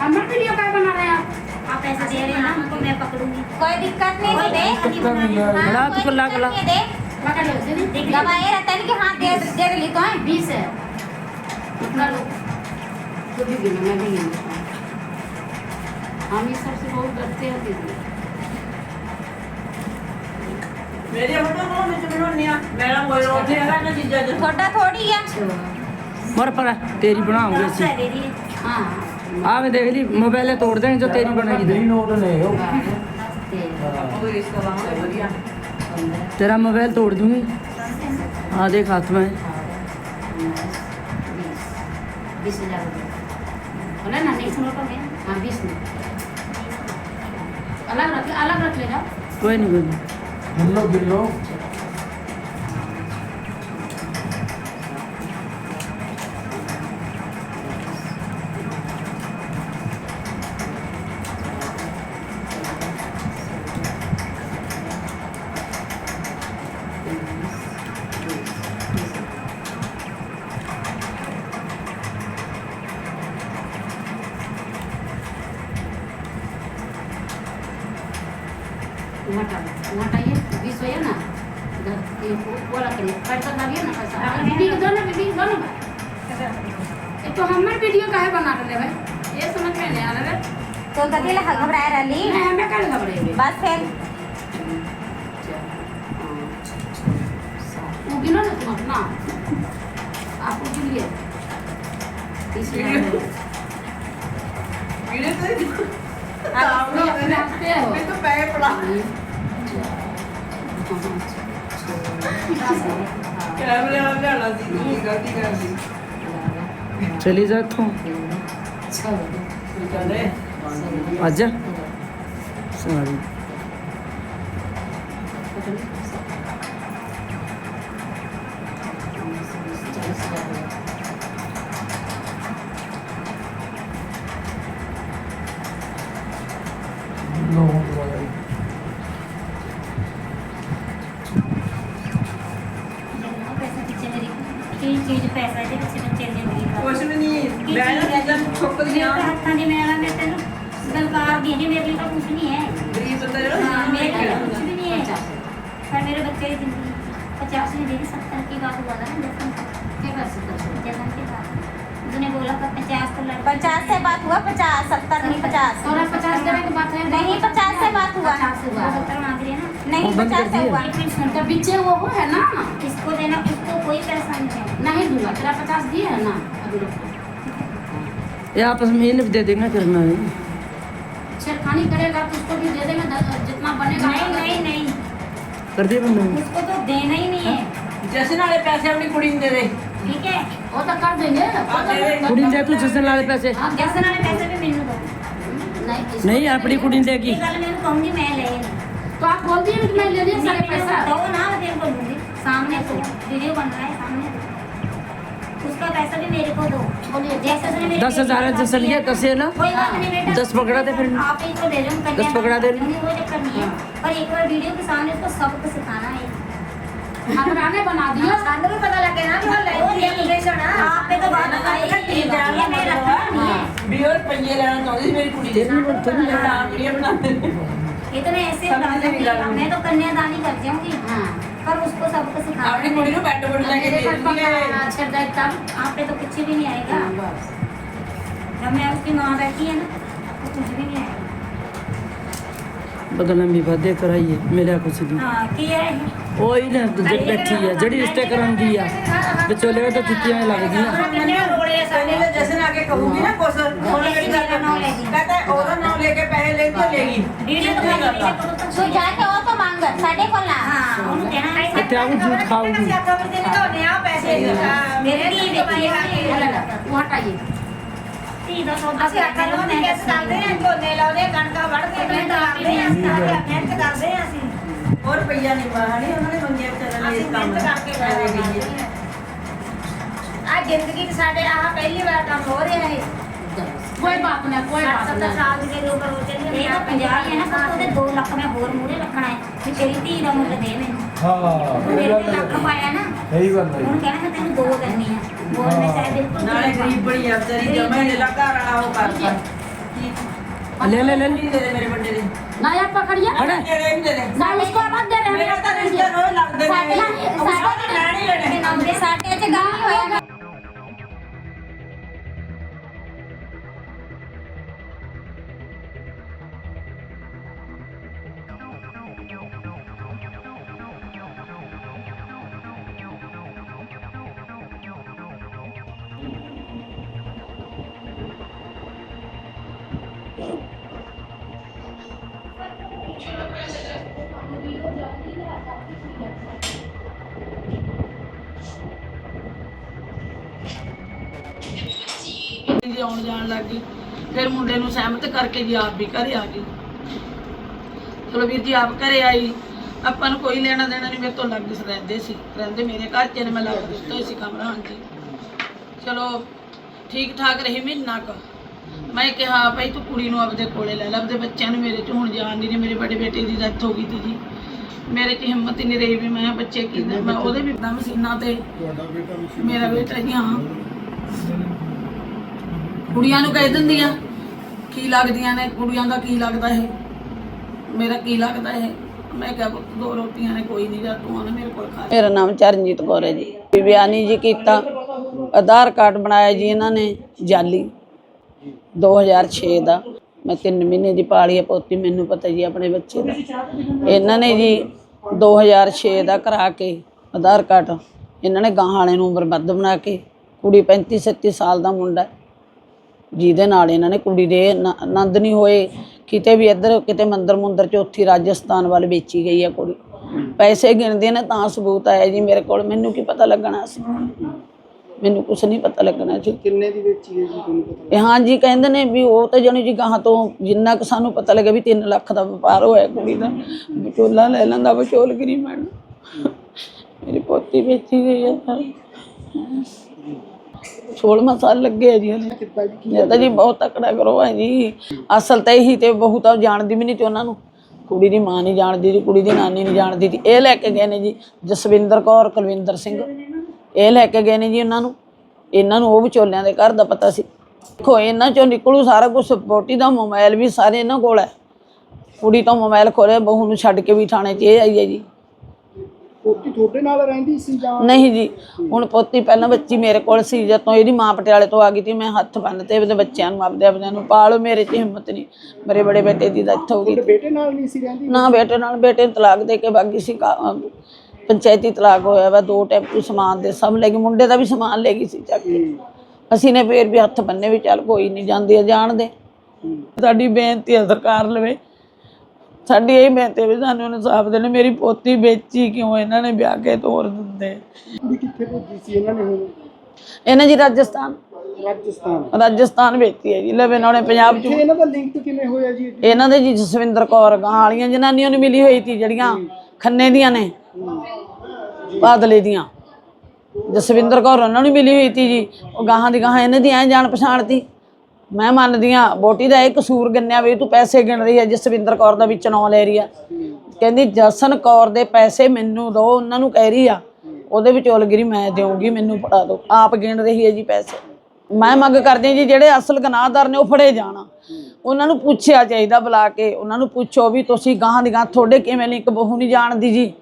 हमर वीडियो काय बना रहे हैं? आप आप पैसे दे रहे हैं हमको मैं पकड़ूँगी। कोई दिक्कत नहीं है। दे कोई तो ला- ला। पकड़ लो दीदी दबाए रहता है कि हाँ दे दे रही तो है। बीस है। इतना लो। तो भी मैं भी हम इस सबसे बहुत डरते हैं दीदी ਮੇਰੇ ਫੋਟੋ ਕੋਲ ਵਿੱਚ ਬਣਾਉਣੀ ਆ ਮੇਰਾ ਕੋਈ ਰੋਲ ਨਹੀਂ ਹੈਗਾ ਇਹਨਾਂ ਚੀਜ਼ਾਂ 'ਚ छोटा थोड़ी है मर पर तेरी बनाओगे ऐसी दे दी हाँ आ मैं देख ली मोबाइल तोड़ देंगे जो तेरी बनाएगी ਨਹੀਂ ਨੋਟ ਨੇ ਉਹ ਕੋਈ ਰਿਸ਼ਤਾ ਲਾਉਂਦੇ ਵਧੀਆ तेरा मोबाइल तोड़ दूंगी हाँ देख हाथ में बीस हजार रुपये बोला ना नहीं सुनो तो मैं हाँ बीस में अलग रख अलग रख लेना कोई नहीं कोई नहीं हम लोग बैठक लगी ना पैसा बीबी के दोनों बीबी के दोनों भाई तो हमर वीडियो काहे बना रहे भाई ये समझ में नहीं आ रहा तो कथी ला घबराए रहली नहीं हमें कल घबराए बस फिर वो गिनो ना तुम अपना आप उठ लिए इसलिए वीडियो तो आप लोग मैं तो पैर पड़ा ਕੈਮਰੇ ਵਾਲਾ ਲਿਆਣਾ ਸੀ ਤੁਸੀਂ ਗਲਤੀ ਕਰ ਲਈ। ਚਲੀ ਜਾ ਇੱਥੋਂ। ਚੱਲੇ। ਅੱਜ? ਸਾਰੀ। चीज चीज पैसा दे पीछे बच्चे जिंदगी का ਕੁਛ ਵੀ ਨਹੀਂ ਮੈਂ ਨਾ ਚੀਜ਼ਾਂ ਛੁੱਕ ਮੇਰੇ ਦੀਆਂ ਤਾਂ ਹੱਥਾਂ ਦੀ ਮੇਰਾ ਮੈਂ ਤੈਨੂੰ ਬਲਕਾਰ ਦੀ ਹੈ ਮੇਰੇ ਲਈ ਤਾਂ ਕੁਝ ਨਹੀਂ ਹੈ ਗਰੀਬ ਬੰਦਾ हाँ, ਜਿਹੜਾ मेरे लिए ਮੇਰਾ कुछ भी नहीं है पर मेरे बच्चे की जिंदगी पचास में मेरी सत्तर की बात हुआ था ना जखन क्या कर सकते हो जखन के बाद उसने बोला कि पचास तो लड़का पचास से बात हुआ पचास सत्तर नहीं पचास और पचास करने की बात है नहीं पचास से बात हुआ पचास से हुआ सत्तर मांग रही है ना नहीं वो बंद पचास कर से दिया। हुआ एक मिनट सुन तो पीछे वो वो है ना इसको देना इसको कोई पैसा नहीं नहीं दूँगा तेरा पचास दिए है ना ये आपस में ही दे देंगे फिर मैं। छेड़खानी करेगा तो उसको भी दे देंगे जितना बनेगा। नहीं नहीं नहीं। कर दिए उसको तो देना ही नहीं है। हाँ, जैसे नाले पैसे अपनी कुड़ी दे दे। ठीक है वो तो कर देंगे। हाँ, तो कुड़ी दे तू जैसे नाले पैसे। हाँ, जैसे नाले पैसे भी मिलने नहीं अपनी कुड़ी देगी। मैं कहूँगी तो आप बोलती है मैं ले लिया सारे पैसा। दो ना मेरे को सामने को वीडियो बन रहा है सामने उसका पैसा भी मेरे को दो। जैसे दस हज़ार दस है ना? दस पकड़ा दे फिर। आप इसको दस पकड़ा दे। एक बार वीडियो के सामने उसको सबको सिखाना है। बना दिया। हाँ, सामने पता लगे ना आप तो बात हाँ। मेरी कुड़ी इतने ऐसे मैं तो कन्यादानी कर जाऊँगी हाँ। पर उसको सबको सिखा आपने अच्छा, आप तो कुछ भी नहीं आएगा। जब मैं उसकी माँ बैठी है ना तो कुछ भी नहीं आएगा। बदला भी वादे कराइए मेरा कुछ नहीं हाँ किया है ਉਹ ਹੀ ਨਾ ਜਿਹੜੀ ਬੈਠੀ ਆ ਜਿਹੜੀ ਰਿਸ਼ਤੇ ਕਰਾਉਂਦੀ ਆ ਵਿਚੋਲੇ ਤਾਂ ਜੁੱਤੀਆਂ ਹੀ ਲੱਗਦੀਆਂ ਕਿੰਨੇ ਰੋੜੇ ਆ ਸਾਡੇ ਸਾਡੇ ਤੇ ਜਸ਼ਨ ਆ ਕੇ ਕਹੂਗੀ ਨਾ ਕੁਛ ਹੁਣ ਕਿਹੜੀ ਗੱਲ ਨਾਮ ਲੈ ਗਈ। ਕਹਤਾ ਉਹਦਾ ਨਾਮ ਲੈ ਕੇ ਪੈਸੇ ਲੈ ਕੇ ਲੈ ਗਈ वीडियो तो मैंने वीडियो को तो तू जाके और तो मांग साढ़े को ला हाँ उन्हें देना है ਇੱਥੇ ਆਉਂ ਜੂਠ ਖਾਊਗੀ ਅਸੀਂ ਆਖਾਂ ਵੀ ਤੈਨੂੰ ਤੁਹਾਡੇ ਆ ਪੈਸੇ ਮੇਰੇ ਦੀ ਕਮਾਈ ਆ वो हटाइए सीधा सौदा ਅਸੀਂ ਆਖਾਂ ਨੂੰ ਨਹੀਂ ਕਿਸ ਕਰਦੇ ਮਿਹਨਤ ਕਰਦੇ ਆ ਅਸੀਂ। ਹੋਰ ਰੁਪਈਆ ਨਹੀਂ ਪਾਣਾ ਨਹੀਂ ਉਹਨਾਂ ਨੇ ਮੰਗਿਆ ਵਿਚਾਰਾ ਨੇ ਅਸੀਂ ਕੰਮ ਮਿਹਨਤ ਕਰਕੇ ਪੈਸੇ ਗਈਏ ਆ ਜ਼ਿੰਦਗੀ 'ਚ ਸਾਡੇ ਆਹ ਪਹਿਲੀ ਵਾਰ ਕੰਮ ਹੋ ਰਿਹਾ ਹੈ ਕੋਈ ਬਾਤ ਨਾ ਕੋਈ ਬਾਤ ਨਾ। 70 ਸਾਲ ਦੇ ਲੋਕ ਹੋ ਜਾਂਦੇ ਇਹ ਤਾਂ 50 ਹੈ ਨਾ ਪਰ ਉਹਦੇ 2 ਲੱਖ ਮੈਂ ਹੋਰ ਮੂਰੇ ਰੱਖਣਾ ਹੈ ਕਿ ਤੇਰੀ ਧੀ ਦਾ ਮੁੱਲ ਦੇ ਮੈਨੂੰ। ਹਾਂ ਮੇਰੇ ਤੇ ਲੱਖ ਪਾਇਆ ਨਾ। ਸਹੀ ਗੱਲ ਹੈ ਹੁਣ ਕਹਿਣਾ ਕਿ ਤੈਨੂੰ ਦੋ ਕਰਨੀ ਆ ਹੋਰ ਮੈਂ ਚਾਹੇ ਬਿਲਕੁਲ ਨਾਲੇ ਗਰੀਬ ਬੜੀ ਆ ਵਿਚਾਰੀ ਜਮਾ ਇਹਦੇ ਲੱਗਾ ਰਹਾ ਉਹ ਕਰ ਕੀ ਲੈ ਲੈ ਨਹੀਂ ਦੇ ਦੇ ਮੇਰੇ ਵੱਡੇ ਦੇ ना आप पकड़िए ਅੜੇ ਜਿਹੜੇ ਨਹੀਂ ਦੇ ਦੇ ना उसको मत दे रहे हैं ਮੇਰਾ ਤਾਂ ਰਿਸ਼ਤੇ ਰੋਜ਼ ਲੱਗਦੇ ਨੇ ਸਾਡੇ ਲੈਣੀ ਲੈਣੇ ਨਾਮ ਦੇ ਸਾਡੇ ਚ ਗਾਂ ਹੋਏਗਾ ਆਉਣ ਜਾਣ ਲੱਗ ਗਈ। ਫਿਰ ਮੁੰਡੇ ਨੂੰ ਸਹਿਮਤ ਕਰਕੇ ਜੀ ਆਪ ਵੀ ਘਰੇ ਆ ਗਈ। ਚਲੋ ਵੀਰ ਜੀ ਆਪ ਘਰੇ ਆਈ। ਆਪਾਂ ਨੂੰ ਕੋਈ ਲੈਣਾ ਦੇਣਾ ਨਹੀਂ ਮੇਰੇ ਤੋਂ ਲੱਗ ਰਹਿੰਦੇ ਸੀ। ਰਹਿੰਦੇ ਮੇਰੇ ਘਰ ਚ ਨੇ ਮੈਂ ਲੱਗ ਦਿੱਤਾ ਸੀ ਕਮਰਾ ਹਾਂਜੀ। ਚਲੋ ਠੀਕ ਠਾਕ ਰਹੀ ਮਹੀਨਾ ਕੁ। ਮੈਂ ਕਿਹਾ ਭਾਈ ਤੂੰ ਕੁੜੀ ਨੂੰ ਆਪਦੇ ਕੋਲੇ ਲੈ ਲੈ ਆਪਦੇ ਬੱਚਿਆਂ ਨੂੰ ਮੇਰੇ ਚ ਹੁਣ ਜਾਣ ਨਹੀਂ ਦੇ ਮੇਰੇ ਵੱਡੇ ਬੇਟੇ ਦੀ ਡੈਥ ਹੋ ਗਈ ਤੀ ਜੀ ਮੇਰੇ ਚ ਹਿੰਮਤ ਹੀ ਨਹੀਂ ਰਹੀ ਵੀ ਮੈਂ ਬੱਚੇ ਕੀ ਦੇ ਮੈਂ ਉਹਦੇ ਵੀ ਮਸ਼ੀਨਾਂ ਤੇ। ਮੇਰਾ ਬੇਟਾ ਜੀ ਹਾਂ। ਕੁੜੀਆਂ ਨੂੰ ਕਹਿ ਦਿੰਦੀਆਂ, ਕੀ ਲੱਗਦੀਆਂ ਨੇ, ਕੁੜੀਆਂ ਦਾ ਕੀ ਲੱਗਦਾ ਇਹ? ਮੇਰਾ ਕੀ ਲੱਗਦਾ ਇਹ? ਮੈਂ ਕਿਹਾ ਪੁੱਤ, ਦੋ ਰੋਟੀਆਂ ਨੇ, ਕੋਈ ਨਹੀਂ ਜਾ ਤੂੰ ਆ ਮੇਰੇ ਕੋਲ ਖਾ ਮੇਰਾ ਨਾਮ ਚਰਨਜੀਤ ਕੌਰ ਹੈ ਜੀ। ਬਿਆਨੀ ਜੀ ਕੀਤਾ। ਆਧਾਰ ਕਾਰਡ ਬਣਾਇਆ ਜੀ ਇਹਨਾਂ ਨੇ, ਜਾਲੀ। 2006 ਦਾ। ਮੈਂ 3 ਮਹੀਨੇ ਦੀ ਪਾਲੀ ਹੈ ਪੋਤੀ, ਮੈਨੂੰ ਪਤਾ ਜੀ ਆਪਣੇ ਬੱਚੇ ਦਾ। ਇਹਨਾਂ ਨੇ ਜੀ 2006 ਦਾ ਕਰਾ ਕੇ ਆਧਾਰ ਕਾਰਡ। ਇਹਨਾਂ ਨੇ ਗਾਂ ਵਾਲੇ ਨੂੰ ਉਮਰ ਵੱਧ ਬਣਾ ਕੇ, ਕੁੜੀ 35 37 ਸਾਲ ਦਾ ਮੁੰਡਾ ਜਿਹਦੇ ਨਾਲ ਇਹਨਾਂ ਨੇ ਕੁੜੀ ਦੇ ਆਨੰਦ ਨਹੀਂ ਹੋਏ। ਕਿਤੇ ਵੀ ਇੱਧਰ ਕਿਤੇ ਮੰਦਰ ਮੁੰਦਰ ਚ ਉੱਥੇ ਰਾਜਸਥਾਨ ਵੱਲ ਵੇਚੀ ਗਈ ਆ ਕੁੜੀ। ਪੈਸੇ ਗਿਣਦੇ ਨੇ ਤਾਂ ਸਬੂਤ ਆਇਆ ਜੀ ਮੇਰੇ ਕੋਲ। ਮੈਨੂੰ ਕੀ ਪਤਾ ਲੱਗਣਾ ਸੀ? ਮੈਨੂੰ ਕੁਝ ਨਹੀਂ ਪਤਾ ਲੱਗਣਾ ਸੀ ਕਿੰਨੇ ਦੀ ਵੇਚੀ ਹੈ ਜੀ ਤੁਹਾਨੂੰ ਪਤਾ ਇਹ ਹਾਂ ਜੀ ਕਹਿੰਦੇ ਨੇ ਵੀ ਉਹ ਤਾਂ ਜਾਣੀ ਜੀ ਗਾਹਾਂ ਤੋਂ ਜਿੰਨਾ ਕੁ ਸਾਨੂੰ ਪਤਾ ਲੱਗਿਆ ਵੀ 3 ਲੱਖ ਦਾ ਵਪਾਰ ਹੋਇਆ ਕੁੜੀ ਦਾ। ਵਿਚੋਲਾ ਲੈ ਲੈਂਦਾ ਵਿਚੋਲਗਰੀ ਮੈਡਮ। ਮੇਰੀ ਪੋਤੀ ਵੇਚੀ ਗਈ ਹੈ 16 ਸਾਲ ਲੱਗੇ ਆ ਜੀ ਹਲੇ। ਜੀ ਤਾਂ ਜੀ ਬਹੁਤ ਤਕੜਾ ਕਰੋ ਹੈ ਜੀ। ਅਸਲ ਤਾਂ ਇਹੀ ਤੇ ਬਹੂ ਤਾਂ ਜਾਣਦੀ ਵੀ ਨਹੀਂ ਤੇ ਉਹਨਾਂ ਨੂੰ। ਕੁੜੀ ਦੀ ਮਾਂ ਨਹੀਂ ਜਾਣਦੀ ਜੀ, ਕੁੜੀ ਦੀ ਨਾਨੀ ਨਹੀਂ ਜਾਣਦੀ ਸੀ ਇਹ ਲੈ ਕੇ ਗਏ ਨੇ ਜੀ ਜਸਵਿੰਦਰ ਕੌਰ, ਕੁਲਵਿੰਦਰ ਸਿੰਘ। ਇਹ ਲੈ ਕੇ ਗਏ ਨੇ ਜੀ ਉਹਨਾਂ ਨੂੰ। ਇਹਨਾਂ ਨੂੰ ਉਹ ਵਿਚੋਲਿਆਂ ਦੇ ਘਰ ਦਾ ਪਤਾ ਸੀ। ਦੇਖੋ, ਇਹਨਾਂ ਚੋਂ ਨਿਕਲੂ ਸਾਰਾ ਕੁਝ ਸਪੋਰਟੀ ਦਾ ਮੋਬਾਈਲ ਵੀ ਸਾਰੇ ਇਹਨਾਂ ਕੋਲ ਹੈ। ਕੁੜੀ ਤੋਂ ਮੋਬਾਈਲ ਖੋਲੇ ਬਹੂ ਨੂੰ ਛੱਡ ਕੇ ਵੀ ਥਾਣੇ 'ਚ ਇਹ ਆਈ ਹੈ ਜੀ। ਪੋਤੀ ਤੁਹਾਡੇ ਨਾਲ ਰਹਿੰਦੀ ਸੀ ਜਾਂ ਨਹੀਂ ਜੀ ਹੁਣ ਪੋਤੀ ਪਹਿਲਾਂ ਬੱਚੀ ਮੇਰੇ ਕੋਲ ਸੀ ਜਦੋਂ ਇਹਦੀ ਮਾਂ ਪਟਿਆਲੇ ਤੋਂ ਆ ਗਈ ਸੀ ਮੈਂ ਹੱਥ ਬੰਨ ਤੇ ਉਹਦੇ ਬੱਚਿਆਂ ਨੂੰ ਆਪਦੇ ਆਪਦਿਆਂ ਨੂੰ ਪਾਲੋ ਮੇਰੇ 'ਚ ਹਿੰਮਤ ਨਹੀਂ। ਮੇਰੇ ਬੜੇ ਬੇਟੇ ਦੀ ਡੈਥ ਹੋ ਗਈ ਤੁਹਾਡੇ ਬੇਟੇ ਨਾਲ ਨਹੀਂ ਸੀ ਰਹਿੰਦੀ? ਨਾ ਬੇਟੇ ਨਾਲ ਬੇਟੇ ਨੂੰ ਤਲਾਕ ਦੇ ਕੇ ਬਾਗੀ ਸੀ ਕਾ- ਪੰਚਾਇਤੀ ਤਲਾਕ ਹੋਇਆ ਵਾ ਦੋ ਟੈਂਪੂ ਸਮਾਨ ਦੇ ਸਭ ਲੈ ਗਈ ਮੁੰਡੇ ਦਾ ਵੀ ਸਮਾਨ ਲੈ ਗਈ ਸੀ ਚੱਕ ਕੇ। ਅਸੀਂ ਨੇ ਫੇਰ ਵੀ ਹੱਥ ਬੰਨੇ ਵੀ ਚੱਲ ਕੋਈ ਨਹੀਂ ਜਾਂਦੀ ਆ ਜਾਣ ਦੇ ਸਾਡੀ ਬੇਨਤੀ ਹੈ ਸਰਕਾਰ ਲਵੇ ਸਾਡੀ ਇਹ ਬੇਨਤੀ ਹੈ ਵੀ ਸਾਨੂੰ ਇਨਸਾਫ ਦੇਣ। ਮੇਰੀ ਪੋਤੀ ਵੇਚੀ ਕਿਉਂ? ਇਹਨਾਂ ਨੇ ਵਿਆਹ ਕੇ ਤੋਰ ਦਿੰਦੇ। ਕੁੜੀ ਕਿੱਥੇ ਭੇਜੀ ਸੀ ਇਹਨਾਂ ਨੇ ਹੁਣ? ਇਹਨਾਂ ਜੀ ਰਾਜਸਥਾਨ। ਰਾਜਸਥਾਨ। ਰਾਜਸਥਾਨ ਵੇਚੀ ਹੈ ਜੀ। ਲਵੇ ਨਾਲੇ ਪੰਜਾਬ ਚ ਤੇ ਇਹਨਾਂ ਦਾ ਲਿੰਕ ਕਿਵੇਂ ਹੋਇਆ ਜੀ? ਇਹਨਾਂ ਦੇ ਜੀ ਜਸਵਿੰਦਰ ਕੌਰ ਗਾਂ ਵਾਲੀਆਂ ਜਨਾਨੀਆਂ ਨੂੰ ਮਿਲੀ ਹੋਈ ਸੀ ਜਿਹੜੀਆਂ ਖੰਨੇ ਦੀਆਂ ਨੇ। ਬਾਦਲੇ ਦੀਆਂ। ਜਸਵਿੰਦਰ ਕੌਰ ਉਹਨਾਂ ਨੂੰ ਮਿਲੀ ਹੋਈ ਸੀ ਜੀ। ਉਹ ਗਾਹਾਂ ਦੀ ਗਾਹਾਂ ਇਹਨਾਂ ਦੀ ਐ ਜਾਣ ਪਛਾਣ ਤੀ। ਮੈਂ ਮੰਨਦੀ ਆ ਬੋਟੀ ਦਾ ਇਹ ਕਸੂਰ ਗੰਨਿਆ ਵੀ ਤੂੰ ਪੈਸੇ ਗਿਣ ਰਹੀ ਹੈ, ਜਸਵਿੰਦਰ ਕੌਰ ਦਾ ਵਿੱਚ ਨਾਂ ਲੈ ਰਹੀ ਆ। ਕਹਿੰਦੀ, ਜਸਨ ਕੌਰ ਦੇ ਪੈਸੇ ਮੈਨੂੰ ਦੋ, ਉਹਨਾਂ ਨੂੰ ਕਹਿ ਰਹੀ ਆ। ਉਹਦੇ ਵਿੱਚ ਉਲਗਰੀ ਮੈਂ ਦੇਵਾਂਗੀ ਮੈਨੂੰ ਫੜਾ ਦਿਓ ਆਪ ਗਿਣ ਰਹੀ ਹੈ ਜੀ ਪੈਸੇ। ਮੈਂ ਮੰਗ ਕਰਦੀ ਹਾਂ ਜੀ, ਜਿਹੜੇ ਅਸਲ ਗੁਨਾਹਦਾਰ ਨੇ ਉਹ ਫੜੇ ਜਾਣ। ਉਹਨਾਂ ਨੂੰ ਪੁੱਛਿਆ ਚਾਹੀਦਾ ਬੁਲਾ ਕੇ। ਉਹਨਾਂ ਨੂੰ ਪੁੱਛੋ ਵੀ ਤੁਸੀਂ ਗਾਹਾਂ ਦੀ ਗਾਹਾਂ ਤੁਹਾਡੇ ਕਿਵੇਂ ਲਿੰਕ ਬਹੂ ਨਹੀਂ ਜਾਣਦੀ ਜੀ।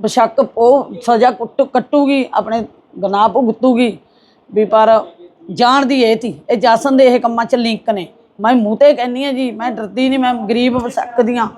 ਬੇਸ਼ੱਕ ਉਹ ਸਜ਼ਾ ਕੁੱਟ ਕੱਟੂਗੀ, ਆਪਣੇ ਗਨਾਹ ਭੁਗਤੂਗੀ। ਵੀ ਪਰ ਜਾਣਦੀ ਇਹ ਤੀ ਇਹ ਜਾਸਨ ਦੇ ਇਹ ਕੰਮਾਂ 'ਚ ਲਿੰਕ ਨੇ। ਮੈਂ ਮੂੰਹ ਤੇ ਕਹਿੰਨੀ ਆ ਜੀ, ਮੈਂ ਡਰਦੀ ਨਹੀਂ ਮੈਂ ਗਰੀਬ ਵਸਕਦੀ ਹਾਂ।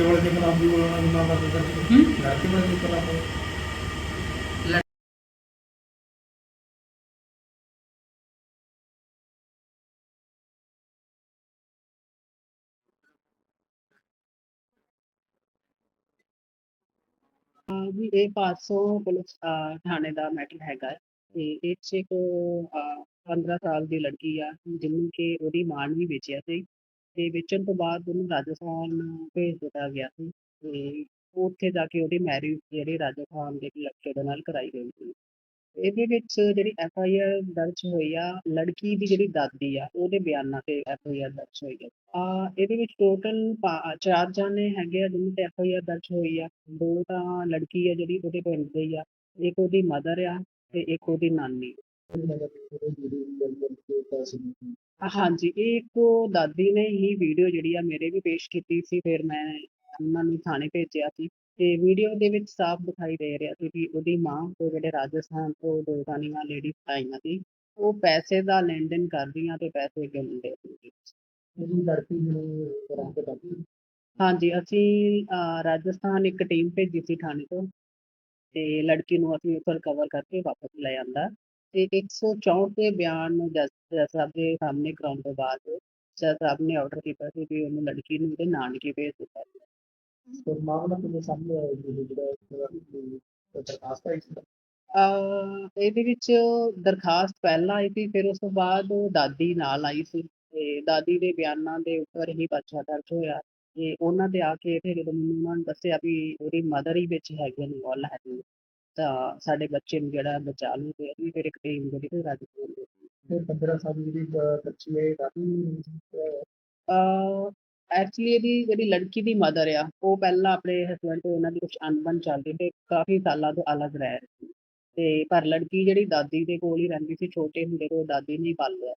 लड़के के खिलाफ भी उन्होंने गुनाह दर्ज कर दिया लड़के वाले के खिलाफ ਜੀ ਇਹ 500 ਪੁਲਿਸ ਥਾਣੇ ਦਾ ਮੈਟਰ ਹੈਗਾ। ਤੇ ਇਹ ਚ ਇੱਕ 15 ਸਾਲ ਦੀ ਲੜਕੀ ਆ ਜਿਹਨੂੰ ਕਿ ਉਹਦੀ ਮਾਂ ਨੇ ਵੇਚਿਆ ਸੀ। ਤੇ ਵੇਚਣ ਤੋਂ ਬਾਅਦ ਉਹਨੂੰ ਰਾਜਸਥਾਨ ਭੇਜ ਦਿੱਤਾ ਗਿਆ ਸੀ ਤੇ ਉੱਥੇ ਜਾ ਕੇ ਉਹਦੀ ਮੈਰਿਜ ਜਿਹੜੀ ਰਾਜਸਥਾਨ ਦੇ ਇੱਕ ਲੜਕੇ ਦੇ ਨਾਲ ਕਰਾਈ ਗਈ ਸੀ। ਇਹਦੇ ਵਿੱਚ ਜਿਹੜੀ ਐਫ ਆਈ ਆਰ ਦਰਜ ਹੋਈ ਆ, ਲੜਕੀ ਦੀ ਜਿਹੜੀ ਦਾਦੀ ਆ, ਉਹਦੇ ਬਿਆਨਾਂ ਤੇ ਐਫ ਆਈ ਆਰ ਦਰਜ ਹੋਈ ਆ। ਆ ਇਹਦੇ ਵਿੱਚ ਟੋਟਲ ਚਾਰ ਜਾਣੇ ਹੈਗੇ ਆ ਜਿਹਨਾਂ ਤੇ ਐਫ ਆਈ ਆਰ ਦਰਜ ਹੋਈ ਆ। ਦੋ ਤਾਂ ਲੜਕੀ ਆ ਜਿਹੜੀ ਉਹਦੇ ਪਿੰਡ ਦੀ ਆ, ਇੱਕ ਉਹਦੀ ਮਦਰ ਆ ਤੇ ਇੱਕ ਉਹਦੀ ਨਾਨੀ। ਹਾਂਜੀ ਇਹ ਇੱਕ ਦਾਦੀ ਨੇ ਹੀ ਵੀਡੀਓ ਜਿਹੜੀ ਆ ਮੇਰੇ ਵੀ ਪੇਸ਼ ਕੀਤੀ ਸੀ ਫਿਰ ਮੈਂ ਉਹਨਾਂ ਨੂੰ ਥਾਣੇ ਭੇਜਿਆ ਸੀ। ਤੇ ਵੀਡੀਓ ਦੇ ਵਿੱਚ ਸਾਫ਼ ਦਿਖਾਈ ਦੇ ਰਿਹਾ ਸੀ ਕਿ ਉਹਦੀ ਮਾਂ ਉਹ ਜਿਹੜੇ ਰਾਜਸਥਾਨ ਤੋਂ ਦੋ ਰਾਣੀਆਂ ਲੇਡੀਜ਼ ਆਈਆਂ ਸੀ ਉਹ ਪੈਸੇ ਦਾ ਲੈਣ ਦੇਣ ਕਰਦੀਆਂ ਤੇ ਪੈਸੇ ਗਿਣਦੇ ਸੀ। ਹਾਂਜੀ ਅਸੀਂ ਰਾਜਸਥਾਨ ਇੱਕ ਟੀਮ ਭੇਜੀ ਸੀ ਥਾਣੇ ਤੋਂ ਤੇ ਲੜਕੀ ਨੂੰ ਅਸੀਂ ਉੱਥੋਂ ਰਿਕਵਰ ਕਰਕੇ ਵਾਪਸ ਲੈ ਆਂਦਾ। ਤੇ 164 ਦੇ ਬਿਆਨ ਨੂੰ ਜੱਜ ਜੱਜ ਸਾਹਿਬ ਦੇ ਸਾਹਮਣੇ ਕਰਾਉਣ ਤੋਂ ਬਾਅਦ ਜੱਜ ਸਾਹਿਬ ਨੇ ਆਰਡਰ ਕੀਤਾ ਸੀ ਕਿ ਉਹਨੂੰ ਲੜਕੀ ਨੂੰ ਉਹਦੇ ਨਾਨਕੇ ਭੇਜ ਦਿੱਤਾ ਜਾਵੇ। ਮਾਮਲਾ ਕਿਵੇਂ ਸਾਹਮਣੇ ਆਇਆ ਜੀ ਜਿਹੜਾ ਦਰਖਾਸਤ ਆਈ ਸੀ? ਇਹਦੇ ਵਿੱਚ ਦਰਖਾਸਤ ਪਹਿਲਾਂ ਆਈ ਸੀ ਫਿਰ ਉਸ ਤੋਂ ਬਾਅਦ ਦਾਦੀ ਨਾਲ ਆਈ ਸੀ। ਤੇ ਦਾਦੀ ਦੇ ਬਿਆਨਾਂ ਦੇ ਉੱਪਰ ਹੀ ਪਰਚਾ ਦਰਜ ਹੋਇਆ। ਤੇ ਉਹਨਾਂ ਦੇ ਆ ਕੇ ਫਿਰ ਜਦੋਂ ਮੈਨੂੰ ਉਹਨਾਂ ਨੇ ਦੱਸਿਆ ਵੀ ਉਹਦੀ ਮਦਰ ਹੀ ਵਿੱਚ ਹੈਗੇ ਨੇ ਉਹ ਹੈਗੀ ਤਾਂ ਸਾਡੇ ਬੱਚੇ ਨੂੰ ਜਿਹੜਾ ਬਚਾ ਲੂ ਤੇ ਅਸੀਂ ਫਿਰ ਇੱਕ ਟੀਮ ਜਿਹੜੀ ਤੇ ਰਾਜਸਥਾਨ ਦੇ ਫਿਰ 15 ਸਾਲ ਦੀ ਬੱਚੀ ਹੈ ਕਾਫੀ ਐਕਚੁਅਲੀ ਇਹਦੀ ਜਿਹੜੀ ਲੜਕੀ ਦੀ ਮਦਰ ਆ ਉਹ ਪਹਿਲਾਂ ਆਪਣੇ ਹਸਬੰਡ ਤੋਂ ਇਹਨਾਂ ਦੀ ਕੁਝ ਅਣਬਣ ਚੱਲਦੀ ਤੇ ਕਾਫੀ ਸਾਲਾਂ ਤੋਂ ਅਲੱਗ ਰਹਿ ਰਹੀ ਸੀ। ਤੇ ਪਰ ਲੜਕੀ ਜਿਹੜੀ ਦਾਦੀ ਦੇ ਕੋਲ ਹੀ ਰਹਿੰਦੀ ਸੀ ਛੋਟੇ ਹੁੰਦੇ ਤੋਂ ਦਾਦੀ ਨੇ ਪਾਲਿਆ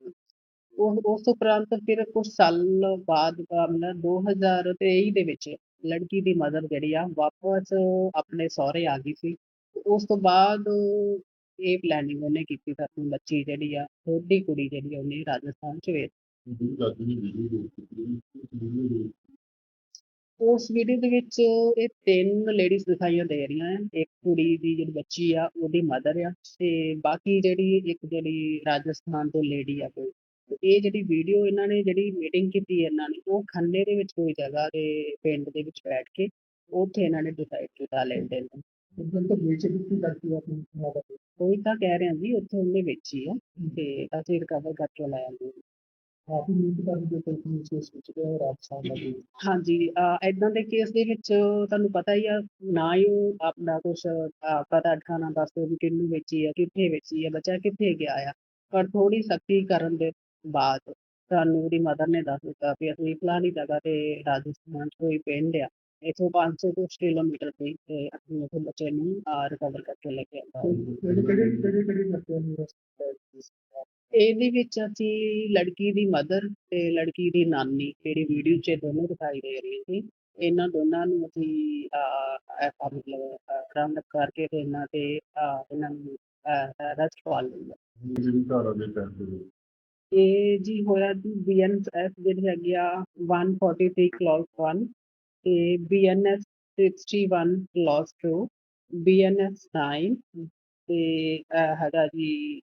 ਉਹ ਉਸ ਉਪਰੰਤ ਫਿਰ ਕੁਝ ਸਾਲ ਬਾਅਦ ਮਤਲਬ 2023 ਦੇ ਵਿੱਚ ਲੜਕੀ ਦੀ ਮਦਰ ਜਿਹੜੀ ਆ ਵਾਪਸ ਆਪਣੇ ਸਹੁਰੇ ਆ ਗਈ ਸੀ। ਉਸ ਤੋਂ ਬਾਅਦ ਇਹ ਪਲੈਨਿੰਗ ਉਹਨੇ ਕੀਤੀ ਤਾਂ ਆਪਣੀ ਬੱਚੀ ਜਿਹੜੀ ਆ, ਛੋਟੀ ਕੁੜੀ ਜਿਹੜੀ ਆ, ਉਹਨੇ ਰਾਜਸਥਾਨ ਚ ਵੇਚ ਉਸ ਵੀਡੀਓ ਦੇ ਵਿੱਚ ਇਹ ਤਿੰਨ ਲੇਡੀਜ਼ ਦਿਖਾਈਆਂ ਦੇ ਰਹੀਆਂ ਹੈ ਇੱਕ ਕੁੜੀ ਦੀ ਜਿਹੜੀ ਬੱਚੀ ਆ, ਉਹਦੀ ਮਦਰ ਆ ਤੇ ਬਾਕੀ ਜਿਹੜੀ ਇੱਕ ਜਿਹੜੀ ਰਾਜਸਥਾਨ ਤੋਂ ਲੇਡੀ ਆ ਕੋਈ ਇਹ ਜਿਹੜੀ ਵੀਡੀਓ ਇਹਨਾਂ ਨੇ ਜਿਹੜੀ ਮੀਟਿੰਗ ਕੀਤੀ ਇਹਨਾਂ ਨੇ, ਉਹ ਖੰਨੇ ਦੇ ਵਿੱਚ ਕੋਈ ਜਗ੍ਹਾ ਦੇ ਪਿੰਡ ਦੇ ਵਿੱਚ ਬੈਠ ਕੇ, ਉੱਥੇ ਇਹਨਾਂ ਨੇ ਡਿਸਾਈਡ ਕੀਤਾ ਲੈਣ ਦੇਣ ਉਦੋਂ ਤਾਂ ਵੇਚ ਦਿੱਤੀ ਕਰਤੀ ਆਪਣੀ ਮਾਂ ਦਾ। ਕੋਈ ਤਾਂ ਕਹਿ ਰਿਹਾ ਜੀ ਉੱਥੇ ਉਹਨੇ ਵੇਚੀ ਆ ਤੇ ਅਸੀਂ ਰਿਕਵਰ ਕਰਕੇ ਲੈ ਆਂਦੇ ਕਾਫੀ ਮਿਹਨਤ ਕਰਦੇ ਕੋਈ ਕੋਈ ਕੇਸ ਵਿੱਚ ਤੇ ਰਾਜਸਥਾਨ ਦਾ ਵੀ। ਹਾਂਜੀ ਐਦਾਂ ਦੇ ਕੇਸ ਦੇ ਵਿੱਚ ਤੁਹਾਨੂੰ ਪਤਾ ਹੀ ਆ ਨਾ ਹੀ ਉਹ ਆਪਣਾ ਅਹ, ਪਤਾ ਠਿਕਾਣਾ ਦੱਸਦੇ ਵੀ ਕਿਹਨੂੰ ਵੇਚੀ ਆ ਕਿੱਥੇ ਵੇਚੀ ਆ ਬੱਚਾ ਕਿੱਥੇ ਗਿਆ ਆ। ਪਰ ਥੋੜੀ ਸਖਤੀ ਕਰਨ ਦੇ ਬਾਅਦ ਸਾਨੂੰ ਉਹਦੀ ਮਦਰ ਨੇ ਦੱਸ ਦਿੱਤਾ ਵੀ ਅਸੀਂ ਫਲਾਣੀ ਜਗ੍ਹਾ ਤੇ ਰਾਜਸਥਾਨ 'ਚ ਕੋਈ ਪਿੰਡ ਆ। ਇੱਥੋਂ 500 ਕੁਛ ਕਿਲੋਮੀਟਰ ਤੇ ਤੇ ਅਸੀਂ ਉੱਥੇ ਬੱਚੇ ਨੂੰ ਰਿਕਵਰ ਕਰਕੇ ਲੈ ਕੇ ਨੂੰ ਇਹਦੇ ਵਿੱਚ ਅਸੀਂ ਲੜਕੀ ਦੀ ਮਦਰ ਤੇ ਲੜਕੀ ਦੀ ਨਾਨੀ ਜਿਹੜੀ ਵੀਡੀਓ 'ਚ ਦੋਨੋਂ ਦਿਖਾਈ ਦੇ ਰਹੀ ਸੀ। ਇਹਨਾਂ ਦੋਨਾਂ ਨੂੰ ਅਸੀਂ ਅਹ, ਮਤਲਬ ਰਾਉਂਡ ਅਪ ਕਰਕੇ ਤੇ ਇਹਨਾਂ ਤੇ ਇਹਨਾਂ ਨੂੰ ਅਰੈਸਟ ਪਾ ਲਿਆ। ਜਿਹੜੀ ਧਾਰਾ ਦੇ ਤਹਿਤ ਇਹ ਜੀ ਹੋਇਆ ਜੀ ਬੀਐਨਐਸ ਜਿਹੜੀ ਹੈਗੀ ਆ 143 ਕਲੌਜ਼ 1 ਤੇ ਬੀਐਨਐਸ 61 ਕਲੌਜ਼ 2 ਬੀਐਨਐਸ 9 ਤੇ ਅਹ, ਹੈਗਾ ਜੀ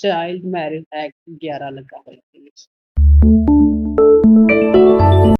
ਚਾਈਲਡ ਮੈਰਿਜ ਐਕਟ 11 ਲੱਗਾ ਹੋਇਆ ਇਹਦੇ ਵਿੱਚ